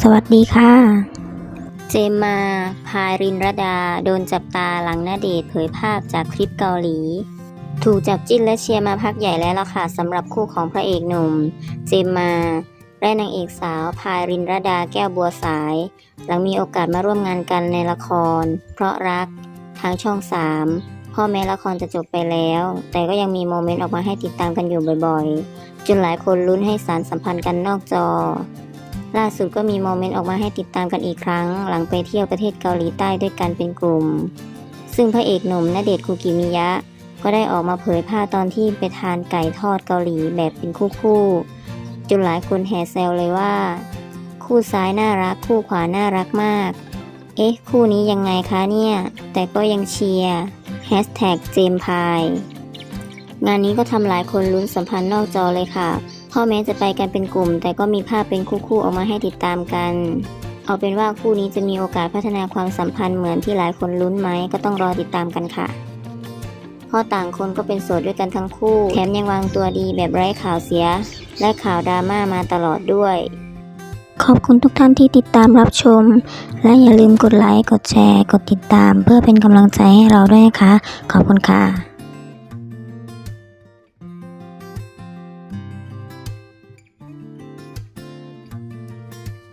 สวัสดีค่ะ เจมมา พายรินรดา โดนจับตาหลังนาเดชเผยภาพจากคลิปเกาหลี ถูกจับจิ้นและเชียร์มาพักใหญ่แล้วล่ะค่ะสำหรับคู่ของพระเอกหนุ่ม เจมมา และนางเอกสาว พายรินรดาแก้วบัวสาย หลังมีโอกาสมาร่วมงานกันในละคร เพราะรักทางช่อง3พ่อแม้ละครจะจบไปแล้ว แต่ก็ยังมีโมเมนต์ออกมาให้ติดตามกันอยู่บ่อยๆ จนหลายคนลุ้นให้สารสัมพันธ์กันนอกจอ ล่าสุดก็มีโมเมนต์ออกมาให้ติดตามกันอีกครั้ง หลังไปเที่ยวประเทศเกาหลีใต้ด้วยกันเป็นกลุ่ม ซึ่งพระเอกหนุ่มณเดชน์คุกิมิยะ ก็ได้ออกมาเผยภาพตอนที่ไปทานไก่ทอดเกาหลีแบบเป็นคู่คู่จนหลายคนแห่แซวเลยว่า คู่ซ้ายน่ารักคู่ขวาน่ารักมาก เอ๊ะ คู่นี้ยังไงคะเนี่ย แต่ก็ยังเชียร์แฮชแท็กเจมพายงานนี้ก็ทำหลายคนลุ้นสัมพันธ์นอกจอเลยค่ะ พ่อแม้จะไปกันเป็นกลุ่ม แต่ก็มีภาพเป็นคู่ๆออกมาให้ติดตามกัน เอาเป็นว่าคู่นี้จะมีโอกาสพัฒนาความสัมพันธ์เหมือนที่หลายคนลุ้นไหมก็ต้องรอติดตามกันค่ะเพราะต่างคนก็เป็นโสดด้วยกันทั้งคู่ แถมยังวางตัวดีแบบไร้ข่าวเสีย และข่าวดราม่ามาตลอดด้วย ขอบคุณทุกท่านที่ติดตามรับชม และอย่าลืมกดไลค์ กดแชร์ กดติดตาม เพื่อเป็นกำลังใจให้เราด้วยนะคะ ขอบคุณค่ะ